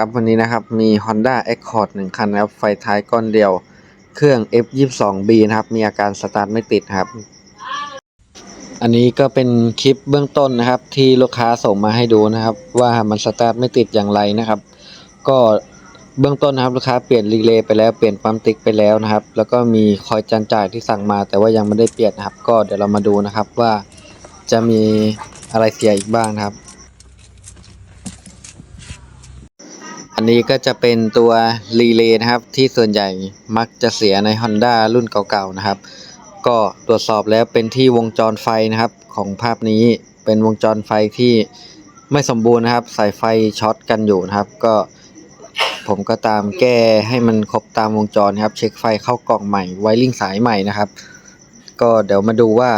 ครับวันนี้นะครับมี Honda Accord 1 คันนะครับไฟท้ายก้อนเดียว เครื่อง F22B นะครับ มีอาการสตาร์ทไม่ติดครับ อันนี้ก็เป็นคลิปเบื้องต้นนะครับ ที่ลูกค้าส่งมาให้ดูนะครับ ว่ามันสตาร์ทไม่ติดอย่างไรนะครับ ก็เบื้องต้นนะครับลูกค้าเปลี่ยนรีเลย์ไปแล้วเปลี่ยนปั๊มติ๊กไปแล้วนะครับ แล้วก็มีคอยจานจ่ายที่สั่งมาแต่ว่ายังไม่ได้เปลี่ยนนะครับ ก็เดี๋ยวเรามาดูนะครับว่าจะมีอะไรเสียอีกบ้างนะครับ อันนี้ก็จะเป็นตัวรีเลย์นะครับ ที่ส่วนใหญ่มักจะเสียใน Honda รุ่นเก่าๆนะครับ ก็ตรวจสอบแล้วเป็นที่วงจรไฟนะครับ ของภาพนี้เป็นวงจรไฟที่ไม่สมบูรณ์นะครับ สายไฟช็อตกันอยู่นะครับ ก็ผมก็ตามแก้ให้มันครบตามวงจรครับ เช็คไฟเข้ากล่องใหม่ไวริ่งสายใหม่นะครับ ก็เดี๋ยวมาดูว่า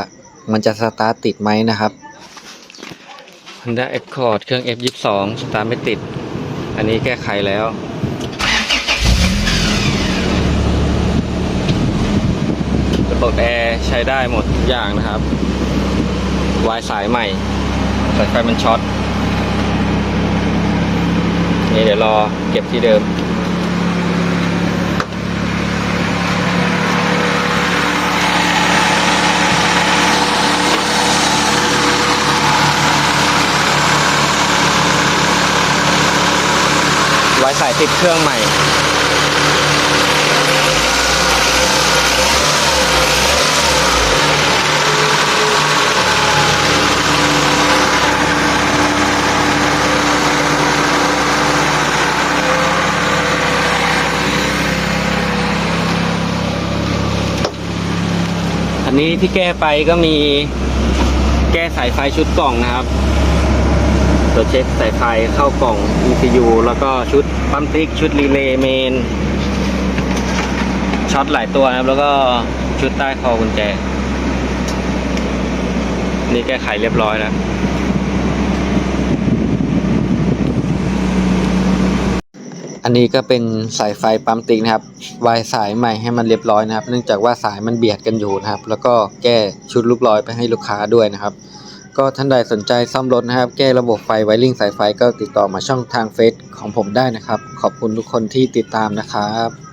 มันจะสตาร์ทติดไหมนะครับ Honda Accord เครื่อง F22 สตาร์ทไม่ติด อันนี้แก้ไขแล้ว ระบบแอร์ใช้ได้หมดอย่างนะครับ วายสายใหม่ สายไฟมันช็อต นี่เดี๋ยวรอเก็บที่เดิม วายสายติดเครื่องใหม่อันนี้ที่แก้ไปก็มีแก้สายไฟชุดกล่องนะครับ ตัวเช็คสายไฟเข้ากล่อง ECU แล้วก็ชุดปั๊มติ๊กชุดรีเลย์เมน ช็อตหลายตัวนะครับ แล้วก็ชุดใต้คอกุญแจ นี่แก้ไขเรียบร้อยแล้วอันนี้ก็เป็นสายไฟปั๊มติ๊กนะครับ วายสายใหม่ให้มันเรียบร้อยนะครับ เนื่องจากว่าสายมันเบียดกันอยู่นะครับ แล้วก็แก้ชุดลูกลอยไปให้ลูกค้าด้วยนะครับ ก็ท่านใดสนใจซ่อมรถนะครับ แก้ระบบไฟไวริ่งสายไฟก็ติดต่อมาช่องทางเฟซของผมได้นะครับ ขอบคุณทุกคนที่ติดตามนะครับ